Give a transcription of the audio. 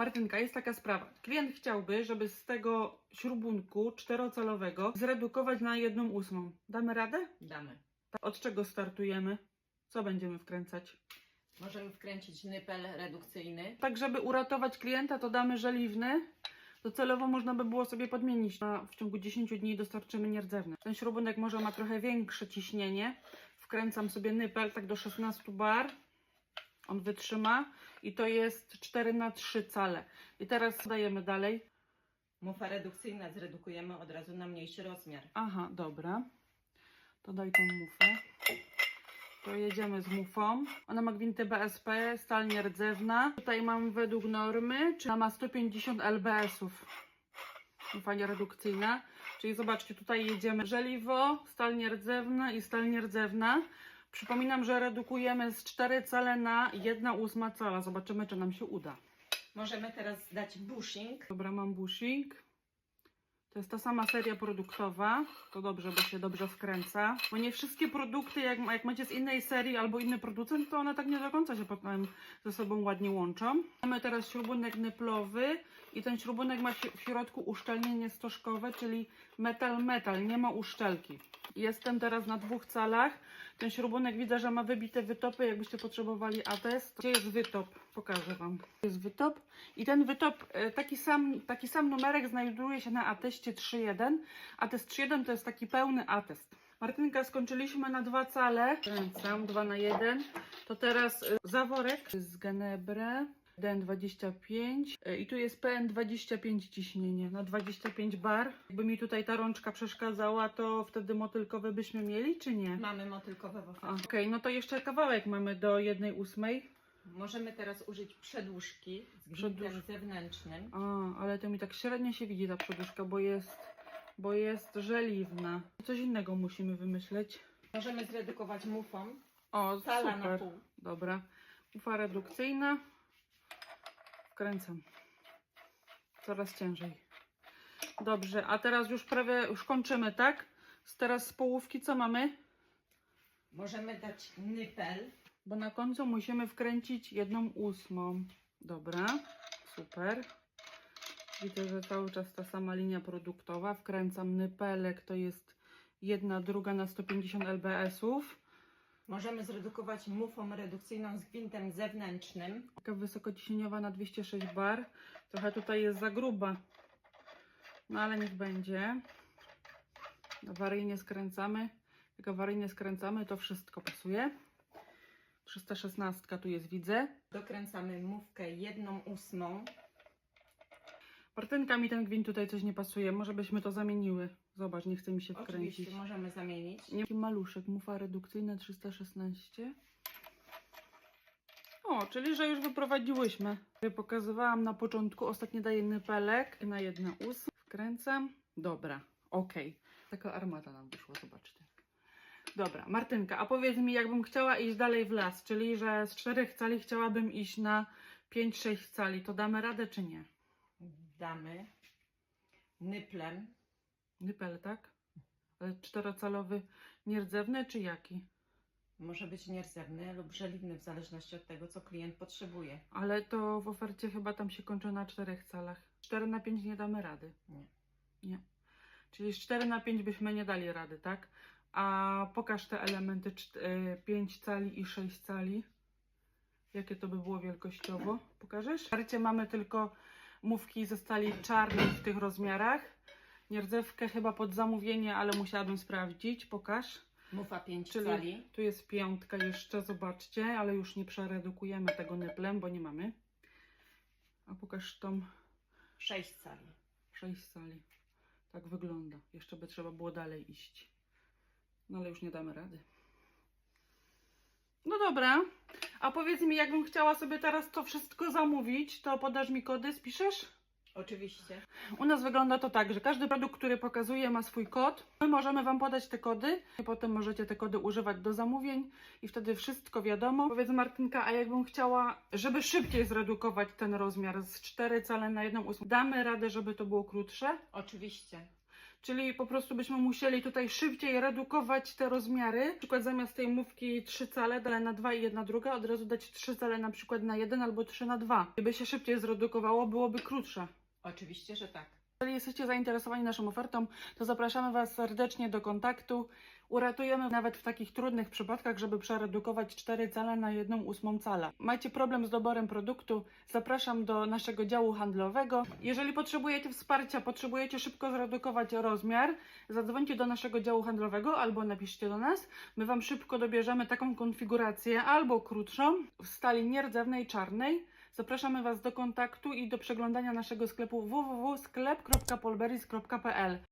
Martynka, jest taka sprawa. Klient chciałby, żeby z tego śrubunku czterocalowego zredukować na jedną ósmą. Damy radę? Damy. Od czego startujemy? Co będziemy wkręcać? Możemy wkręcić nypel redukcyjny. Tak, żeby uratować klienta, to damy żeliwny. Docelowo można by było sobie podmienić. Na, w ciągu 10 dni dostarczymy nierdzewny. Ten śrubunek może ma trochę większe ciśnienie. Wkręcam sobie nypel tak do 16 bar. On wytrzyma i to jest 4 na 3 cale. I teraz dajemy dalej. Mufa redukcyjna zredukujemy od razu na mniejszy rozmiar. Aha, dobra. To daj tą mufę. To jedziemy z mufą. Ona ma gwinty BSP, stal nierdzewna. Tutaj mam według normy, czy ona ma 150 lbs-ów. Mufa nieredukcyjna. Czyli zobaczcie, tutaj jedziemy żeliwo, stal nierdzewna i stal nierdzewna. Przypominam, że redukujemy z 4 cale na 1 ósma cala. Zobaczymy, czy nam się uda. Możemy teraz dać bushing. Dobra, mam bushing. To jest ta sama seria produktowa. To dobrze, bo się dobrze wkręca. Bo nie wszystkie produkty, jak, jak macie z innej serii albo inny producent, to one tak nie do końca się potem ze sobą ładnie łączą. Mamy teraz śrubunek nyplowy i ten śrubunek ma w środku uszczelnienie stożkowe, czyli metal-metal, nie ma uszczelki. Jestem teraz na dwóch calach. Ten śrubunek widzę, że ma wybite wytopy, jakbyście potrzebowali atest. Gdzie jest wytop? Pokażę Wam. Jest wytop i ten wytop, e, taki sam, taki sam numerek znajduje się na ateście 3.1. Atest 3.1 to jest taki pełny atest. Martynka, skończyliśmy na dwa cale. Kręcam, 2 na 1. To teraz e, zaworek z Genebre. DN25 e, i tu jest PN25 ciśnienie na 25 bar. Jakby mi tutaj ta rączka przeszkadzała, to wtedy motylkowe byśmy mieli, czy nie? Mamy motylkowe w ofercie. Okej, no to jeszcze kawałek mamy do jednej ósmej. Możemy teraz użyć przedłużki z Przedłuż- zewnętrznym. A, ale to mi tak średnio się widzi ta przeduszka, bo jest, bo jest żeliwna. Coś innego musimy wymyśleć. Możemy zredukować mufą. O, Cala na super. pół. Dobra. Ufa redukcyjna. Wkręcam. Coraz ciężej. Dobrze, a teraz już prawie, już kończymy, tak? Z teraz z połówki co mamy? Możemy dać nypel. Bo na końcu musimy wkręcić jedną ósmą. Dobra, super. Widzę, że cały czas ta sama linia produktowa. Wkręcam nypelek, to jest jedna druga na 150 lbs-ów. Możemy zredukować mufą redukcyjną z gwintem zewnętrznym. Taka wysokociśnieniowa na 206 bar. Trochę tutaj jest za gruba. No ale niech będzie. Awaryjnie skręcamy. Jak awaryjnie skręcamy, to wszystko pasuje. 316 tu jest, widzę. Dokręcamy mówkę jedną ósmą. Martynka mi ten gwint tutaj coś nie pasuje. Może byśmy to zamieniły. Zobacz, nie chce mi się wkręcić. Oczywiście możemy zamienić. Nie, taki maluszek, mufa redukcyjna 316. O, czyli że już wyprowadziłyśmy. Pokazywałam na początku, ostatnio daję nypelek na jedna ус. Wkręcam. Dobra, okej. Taka armata nam wyszła, zobaczcie. Dobra, Martynka, a powiedz mi, jakbym chciała iść dalej w las, czyli że z czterech cali chciałabym iść na 5-6 cali, to damy radę czy nie? Damy nyplem. Nypel, tak? Ale czterocalowy nierdzewny czy jaki? Może być nierdzewny lub żeliwny w zależności od tego, co klient potrzebuje. Ale to w ofercie chyba tam się kończy na czterech calach. 4 na 5 nie damy rady. Nie. Nie. Czyli z 4 na 5 byśmy nie dali rady, tak? A pokaż te elementy 5 cali i 6 cali. Jakie to by było wielkościowo? Pokażesz? W ofercie mamy tylko mówki ze stali czarnej w tych rozmiarach. Nierdzewkę chyba pod zamówienie, ale musiałabym sprawdzić. Pokaż. Mufa 5 Czyli- cali. Tu jest piątka jeszcze, zobaczcie, ale już nie przeredukujemy tego nyplem, bo nie mamy. A pokaż tą 6 cali. 6 sali. Tak wygląda. Jeszcze by trzeba było dalej iść. No ale już nie damy rady. No dobra. A powiedz mi, jakbym chciała sobie teraz to wszystko zamówić, to podasz mi kody, spiszesz? Oczywiście. U nas wygląda to tak, że każdy produkt, który pokazuje, ma swój kod. My możemy Wam podać te kody i potem możecie te kody używać do zamówień i wtedy wszystko wiadomo. Powiedz Martynka, a jakbym chciała, żeby szybciej zredukować ten rozmiar z 4 cale na 1 ósmą, damy radę, żeby to było krótsze? Oczywiście. Czyli po prostu byśmy musieli tutaj szybciej redukować te rozmiary. Na przykład zamiast tej mówki 3 cale, ale na 2 i jedna druga, od razu dać 3 cale na przykład na 1 albo 3 na 2. Gdyby się szybciej zredukowało, byłoby krótsze. Oczywiście, że tak. Jeżeli jesteście zainteresowani naszą ofertą, to zapraszamy Was serdecznie do kontaktu. Uratujemy nawet w takich trudnych przypadkach, żeby przeredukować 4 cale na 1 ósmą calę. Macie problem z doborem produktu? Zapraszam do naszego działu handlowego. Jeżeli potrzebujecie wsparcia, potrzebujecie szybko zredukować rozmiar, zadzwońcie do naszego działu handlowego albo napiszcie do nas. My Wam szybko dobierzemy taką konfigurację albo krótszą w stali nierdzewnej czarnej. Zapraszamy Was do kontaktu i do przeglądania naszego sklepu www.sklep.polberis.pl